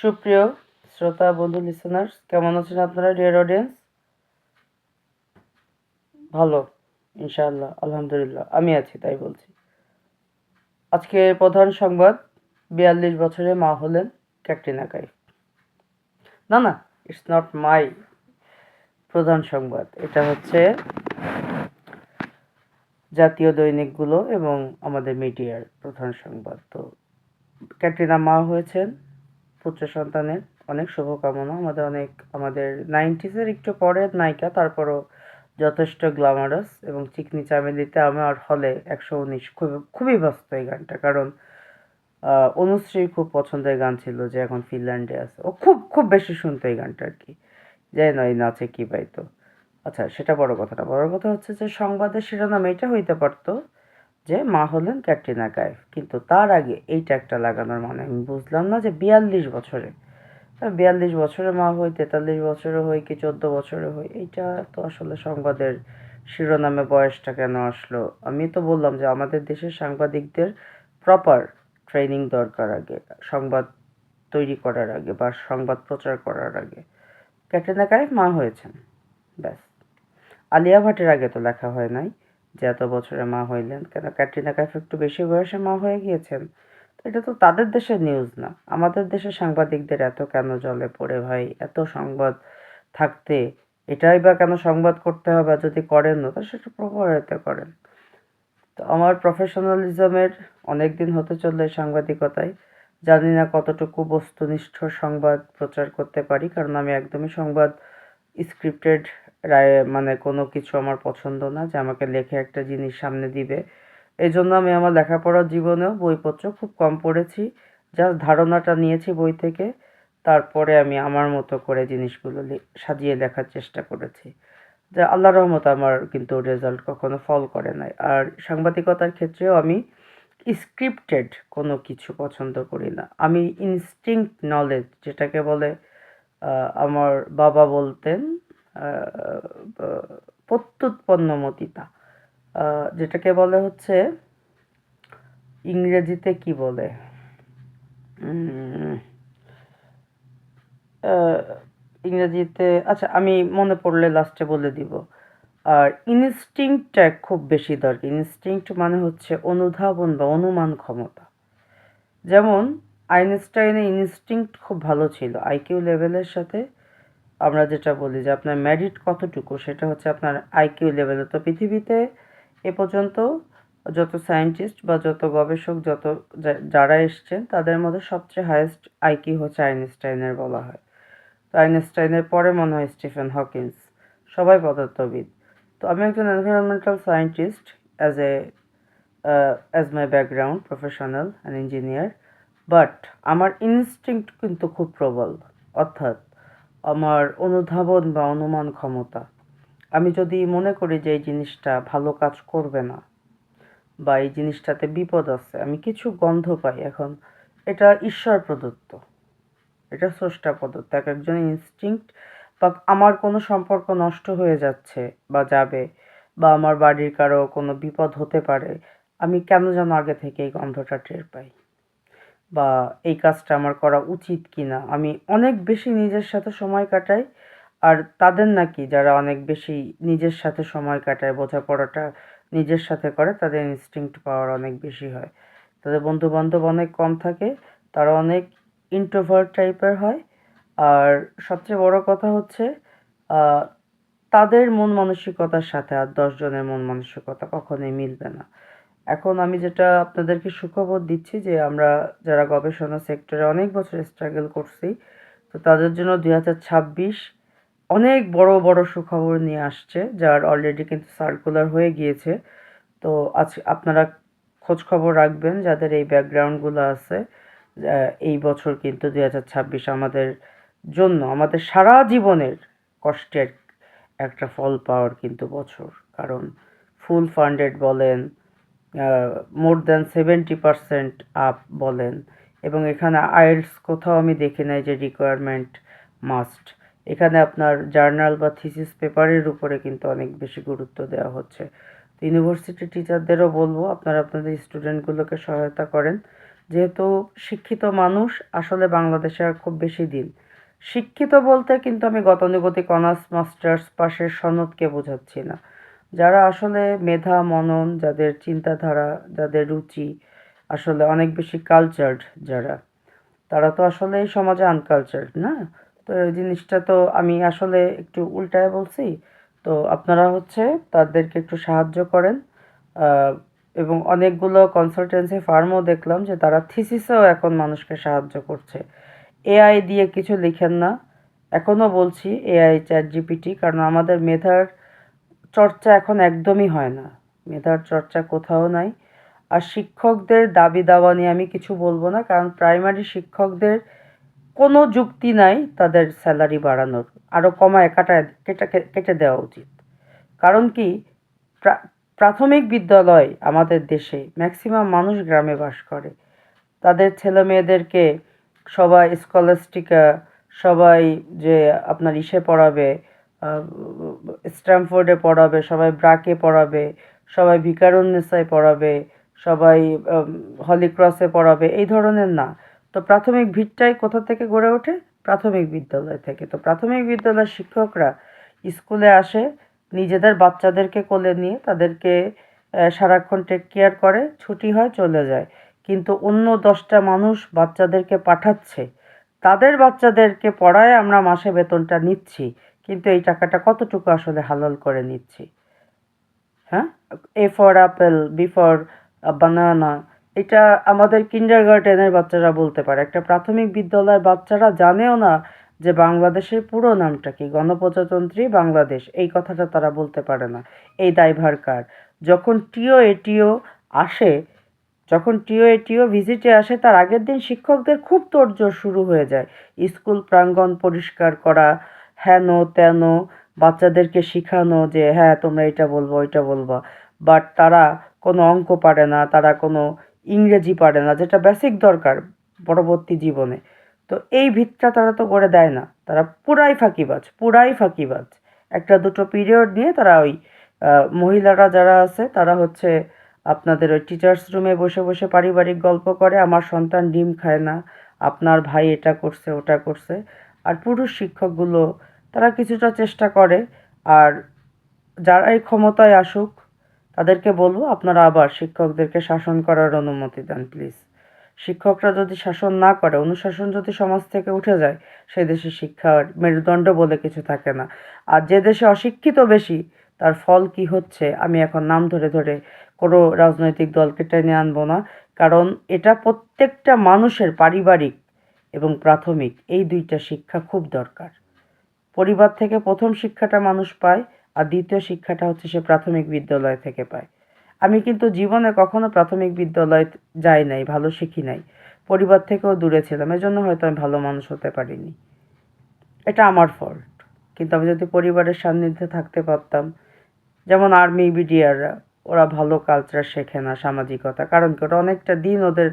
সুপ্রিয় শ্রোতা, বন্ধু লিসেনার্স কেমন আছেন আপনারা? ডিয়ার অডিয়েন্স ভালো, ইনশাআল্লাহ, আলহামদুলিল্লাহ, আমি আছি, তাই বলছি। আজকে প্রধান সংবাদ, বিয়াল্লিশ বছরে মা হলেন ক্যাটরিনা কাইফ। না না ইটস নট মাই প্রধান সংবাদ, এটা হচ্ছে জাতীয় দৈনিকগুলো এবং আমাদের মিডিয়ার প্রধান সংবাদ। তো ক্যাটরিনা মা হয়েছেন পুত্র সন্তানের অনেক শুভকামনা। আমাদের অনেক, আমাদের নাইনটিসের একটু পরের নায়িকা, তারপরও যথেষ্ট গ্ল্যামারাস এবং চিকনি চামেলিতে আমার হলে একশো উনিশ খুব, খুবই ব্যস্ত এই গানটা। কারণ অনুশ্রী খুব পছন্দের গান ছিল যে এখন ফিনল্যান্ডে আছে। ও খুব খুব বেশি শুনতো এই গানটা আর কি। যাই না, এই নাচে কি পাইতো। আচ্ছা সেটা বড় কথা না বড় কথা হচ্ছে যে সংবাদের শিরোনাম এটা হইতে পারতো যে মা হলেন ক্যাটরিনা কাইফ। কিন্তু তার আগে এইটা একটা লাগানোর মানে আমি বুঝলাম না যে বিয়াল্লিশ বছরে। বিয়াল্লিশ বছরে মা হই, তেতাল্লিশ বছরে হই কি চোদ্দ বছরে হই, এইটা তো আসলে সংবাদের শিরোনামে বয়সটা কেন আসলো? আমি তো বললাম যে আমাদের দেশের সাংবাদিকদের প্রপার ট্রেনিং দরকার আগে, সংবাদ তৈরি করার আগে বা সংবাদ প্রচার করার আগে। ক্যাটরিনা কাইফ মা হয়েছেন, ব্যাস। আলিয়া ভাটের আগে তো লেখা হয় নাই। যে এত বছরে মা হইলেন, কেন ক্যাটরিনা কাইফ একটু বেশি বয়সে মা হয়ে গিয়েছেন? এটা তো তাদের দেশের নিউজ না। আমাদের দেশের সাংবাদিকদের এত কেন জলে পড়ে ভাই? এত সংবাদ থাকতে এটাই বা কেন সংবাদ করতে হবে? যদি করেন না তো সেটা প্রপারতে করেন। তো আমার প্রফেশনালিজমের অনেক দিন হতে চললে সাংবাদিকতায়। জানি না কতটুকু বস্তুনিষ্ঠ সংবাদ প্রচার করতে পারি, কারণ আমি একদমই সংবাদ স্ক্রিপ্টেড মানে কোনো কিছু আমার পছন্দ না যে আমাকে লেখে একটা জিনিস সামনে দিবে। এই জন্য আমি আমার লেখাপড়ার জীবনেও বইপত্র খুব কম পড়েছি। জাস্ট ধারণাটা নিয়েছি বই থেকে। তারপরে আমি আমার মতো করে জিনিসগুলো সাজিয়ে লেখার চেষ্টা করেছি। যা আল্লাহ রহমত আমার কিন্তু রেজাল্ট কখনো ফল করে নাই। আর সাংবাদিকতার ক্ষেত্রেও আমি স্ক্রিপ্টেড কোনো কিছু পছন্দ করি না। আমি ইনস্টিংক্ট নলেজ যেটাকে বলে আমার বাবা বলতেন প্রত্যুৎপন্নমতিতা যেটাকে বলে হচ্ছে, ইংরেজিতে কি বলে? ইংরেজিতে আচ্ছা আমি মনে পড়লে লাস্টে বলে দিব। আর ইনস্টিংক্টটা খুব বেশি দরকার। ইনস্টিংক্ট মানে হচ্ছে অনুধাবন বা অনুমান ক্ষমতা। যেমন, আইনস্টাইনের ইনস্টিংক্ট খুব ভালো ছিল। আইকিউ লেভেলের সাথে আমরা যেটা বলি যে আপনার ম্যারিট কতটুকু, সেটা হচ্ছে আপনার আইকিউ লেভেলে তো পৃথিবীতে এ পর্যন্ত যত সায়েন্টিস্ট বা যত গবেষক, যত যারা এসছেন, তাদের মধ্যে সবচেয়ে হায়েস্ট আইকিউ হচ্ছে আইনস্টাইনের বলা হয়। তো আইনস্টাইনের পরে মনে হয় স্টিফেন হকিন্স, সবাই পদার্থবিদ। তো আমি একজন environmental scientist as a as my background professional and engineer but আমার ইনস্টিংক্ট কিন্তু খুব প্রবল, অর্থাৎ আমার অনুধাবন বা অনুমান ক্ষমতা। আমি যদি মনে করি যে এই জিনিসটা ভালো কাজ করবে না বা এই জিনিসটাতে বিপদ আছে, আমি কিছু গন্ধ পাই এখন, এটা ঈশ্বর প্রদত্ত। এটা স্রষ্টা প্রদত্ত। এক একজনের ইনস্টিংক্ট বা আমার কোনো সম্পর্ক নষ্ট হয়ে যাচ্ছে বা যাবে বা আমার বাড়ির কারও কোনো বিপদ হতে পারে, আমি কেন যেন আগে থেকে এই গন্ধটা টের পাই? বা এই কাজটা আমার করা উচিত কি না আমি অনেক বেশি নিজের সাথে সময় কাটাই, আর তাদের নাকি যারা অনেক বেশি নিজের সাথে সময় কাটায়, বোঝাপড়াটা নিজের সাথে করে, তাদের ইনস্টিংক্ট পাওয়ার অনেক বেশি হয়। তাদের বন্ধু বান্ধব অনেক কম থাকে, তারা অনেক ইন্ট্রোভার্ট টাইপের হয়, আর সবচেয়ে বড় কথা হচ্ছে তাদের মন মানসিকতার সাথে আর দশজনের মন মানসিকতা কখনোই মিলবে না। এখন আমি যেটা আপনাদেরকে সুখবর দিচ্ছি যে আমরা যারা গবেষণা সেক্টরে অনেক বছর স্ট্রাগল করছি, তো তাদের জন্য দুই হাজার ছাব্বিশ অনেক বড় বড় সুখবর নিয়ে আসছে, যার অলরেডি কিন্তু সার্কুলার হয়ে গিয়েছে। তো আজ আপনারা খোঁজ খবর রাখবেন যাদের এই ব্যাকগ্রাউন্ডগুলো আছে এই বছর কিন্তু দুই হাজার ছাব্বিশ আমাদের জন্য, আমাদের সারা জীবনের কষ্টের একটা ফল পাওয়ার কিন্তু বছর। কারণ ফুল ফান্ডেড বলেন more than seventy percent up বলেন। এবং এখানে আইএলস কোথাও আমি দেখি নাই যে রিকোয়ারমেন্ট মাস্ট এখানে আপনার জার্নাল বা থিসিস পেপারের উপরে কিন্তু অনেক বেশি গুরুত্ব দেওয়া হচ্ছে। তো ইউনিভার্সিটি টিচারদেরও বলব, আপনারা আপনাদের স্টুডেন্টগুলোকে সহায়তা করেন। যেহেতু শিক্ষিত মানুষ, আসলে বাংলাদেশে আর খুব বেশি দিন। শিক্ষিত বলতে কিন্তু আমি গতানুগতিক অনার্স মাস্টার্স পাশের সনদকে বোঝাচ্ছি না। যারা আসলে মেধা, মনন, যাদের চিন্তাধারা, যাদের রুচি, আসলে অনেক বেশি কালচার্ড যারা, তারা তো আসলে সমাজে আনকালচার্ড না? তো এই জিনিসটা তো আমি আসলে একটু উল্টায় বলছি, তো আপনারা হচ্ছে তাদেরকে একটু সাহায্য করেন। এবং অনেকগুলো কনসালটেন্সি ফার্মও দেখলাম যে তারা থিসিসেও এখন মানুষকে সাহায্য করছে। এআই দিয়ে কিছু লিখেন না। এখনও বলছি এআই চ্যাট জিপিটি কারণ আমাদের মেধার চর্চা এখন একদমই হয় না। মেধার চর্চা কোথাও নাই। আর শিক্ষকদের দাবি দাওয়া নিয়ে আমি কিছু বলব না, কারণ প্রাইমারি শিক্ষকদের কোনো যুক্তি নাই তাদের স্যালারি বাড়ানোর। আরও কমায় কাটায় কেটে কেটে দেওয়া উচিত। কারণ কি, প্রা- প্রাথমিক বিদ্যালয় আমাদের দেশে ম্যাক্সিমাম মানুষ গ্রামে বাস করে। তাদের ছেলে মেয়েদেরকে সবাই স্কলাস্টিকা, সবাই যে আপনার ইসে পড়াবে স্ট্যামফোর্ডে পড়াবে, সবাই ব্রাকে পড়াবে, সবাই ভিকারুন্নেসায় পড়াবে, সবাই হলিক্রসে পড়াবে, এই ধরনের না। তো প্রাথমিক ভিতটাই কোথা থেকে গড়ে ওঠে? প্রাথমিক বিদ্যালয় থেকে। তো প্রাথমিক বিদ্যালয়ের শিক্ষকরা স্কুলে আসে, নিজেদের বাচ্চাদেরকে কোলে নিয়ে তাদেরকে সারাক্ষণ টেক কেয়ার করে, ছুটি হয়, চলে যায়। কিন্তু অন্য দশটা মানুষ বাচ্চাদেরকে পাঠাচ্ছে। তাদের বাচ্চাদেরকে পড়ায় আমরা মাসে বেতনটা নিচ্ছি। কিন্তু এই টাকাটা কতটুকু আসলে হালাল করে নিচ্ছি? হ্যাঁ? A for apple B for banana এটা আমাদের কিন্ডার গার্ডেনের বাচ্চারা বলতে পারে। একটা প্রাথমিক বিদ্যালয়ের বাচ্চারা জানেও না যে বাংলাদেশের পুরো নামটা কি? গণপ্রজাতন্ত্রী বাংলাদেশ, এই কথাটা তারা বলতে পারে না। এই দায়ভার কার? যখন টিও, এটিও আসে, যখন টিও, এটিও ভিজিটে আসে, তার আগের দিন শিক্ষকদের খুব তোড়জোড় শুরু হয়ে যায়। স্কুল প্রাঙ্গণ পরিষ্কার করা হেন তেন বাচ্চাদেরকে শেখানো যে হ্যাঁ তোমরা এটা বলব, ওইটা বলবা। বাট তারা কোনো অঙ্ক পারে না, তারা কোনো ইংরেজি পারে না, যেটা বেসিক দরকার পরবর্তী জীবনে। তো এই ভিতটা তারা তো গড়ে দেয় না। তারা পুরাই ফাঁকিবাজ পুরাই ফাঁকিবাজ। একটা দুটো পিরিয়ড নিয়ে তারা ওই মহিলারা যারা আছে, তারা হচ্ছে আপনাদের ওই টিচার্স রুমে বসে বসে পারিবারিক গল্প করে, আমার সন্তান ডিম খায় না, আপনার ভাই এটা করছে, ওটা করছে। আর পুরুষ শিক্ষকগুলো, তারা কিছুটা চেষ্টা করে। আর যারাই ক্ষমতায় আসুক, তাদেরকে বলব আপনারা আবার শিক্ষকদেরকে শাসন করার অনুমতি দেন প্লিজ শিক্ষকরা যদি শাসন না করে, অনুশাসন যদি সমাজ থেকে উঠে যায়, সেই দেশে শিক্ষার মেরুদণ্ড বলে কিছু থাকে না। আর যে দেশে অশিক্ষিত বেশি, তার ফল কি হচ্ছে, আমি এখন নাম ধরে ধরে কোনো রাজনৈতিক দলকে টেনে আনব না। কারণ এটা প্রত্যেকটা মানুষের পারিবারিক এবং প্রাথমিক, এই দুইটা শিক্ষা খুব দরকার। পরিবার থেকে প্রথম শিক্ষাটা মানুষ পায় আর দ্বিতীয় শিক্ষাটা হচ্ছে সে প্রাথমিক বিদ্যালয় থেকে পায়। আমি কিন্তু জীবনে কখনো প্রাথমিক বিদ্যালয় যাই নাই, ভালো শিখি নাই। পরিবার থেকেও দূরে ছিলাম, এজন্য হয়তো আমি ভালো মানুষ হতে পারিনি। এটা আমার ফল্ট কিন্তু আমি যদি পরিবারের সান্নিধ্যে থাকতে পারতাম, যেমন আর্মি বিডিআররা ওরা ভালো কালচার শেখে না সামাজিকতা, কারণ কি ওরা অনেকটা দিন ওদের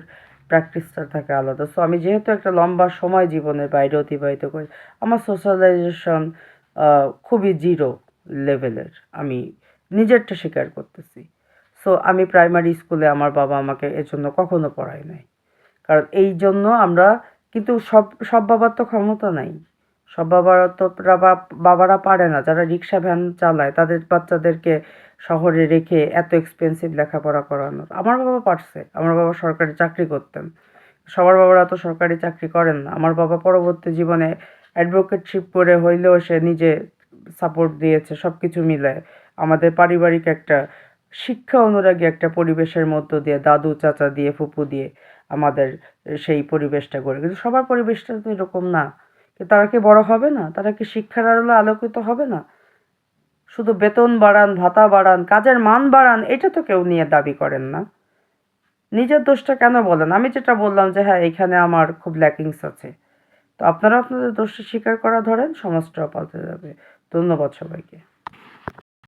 প্র্যাকটিসটা থাকে আলাদা। সো আমি যেহেতু একটা লম্বা সময় জীবনের বাইরে অতিবাহিত করি, আমার সোশ্যালাইজেশন খুবই জিরো লেভেলের আমি নিজেরটা স্বীকার করতেছি। সো আমি প্রাইমারি স্কুলে আমার বাবা আমাকে এর জন্য কখনো পড়ায় নাই। কারণ এই জন্য আমরা কিন্তু সব সব বাবার তো ক্ষমতা নাই। সব বাবারা তো বাবা- বাবারা পারে না। যারা রিক্সা ভ্যান চালায়, তাদের বাচ্চাদেরকে শহরে রেখে এত এক্সপেন্সিভ লেখাপড়া করানো। আমার বাবা পারছে। আমার বাবা সরকারি চাকরি করতেন। সবার বাবারা তো সরকারি চাকরি করেন না। আমার বাবা পরবর্তী জীবনে অ্যাডভোকেটশিপ করে হইলেও সে নিজে সাপোর্ট দিয়েছে সব কিছু মিলায়। আমাদের পারিবারিক একটা শিক্ষা অনুরাগী একটা পরিবেশের মধ্য দিয়ে, দাদু, চাচা দিয়ে, ফুপু দিয়ে আমাদের সেই পরিবেশটা গড়ে। কিন্তু সবার পরিবেশটা তো এরকম না। তারা কি বড় হবে না? তারা কি শিক্ষার আলো আলোকিত হবে না? শুধু বেতন বাড়ান, ভাতা বাড়ান, কাজের মান বাড়ান, এটা তো কেউ নিয়ে দাবি করেন না। নিজের দোষটা কেন বলেন? আমি যেটা বললাম যে হ্যাঁ এখানে আমার খুব ল্যাকিংস আছে। তো আপনারা আপনাদের দোষটা স্বীকার করা ধরেন সমাজটাও পাল্টে যাবে। ধন্যবাদ সবাইকে।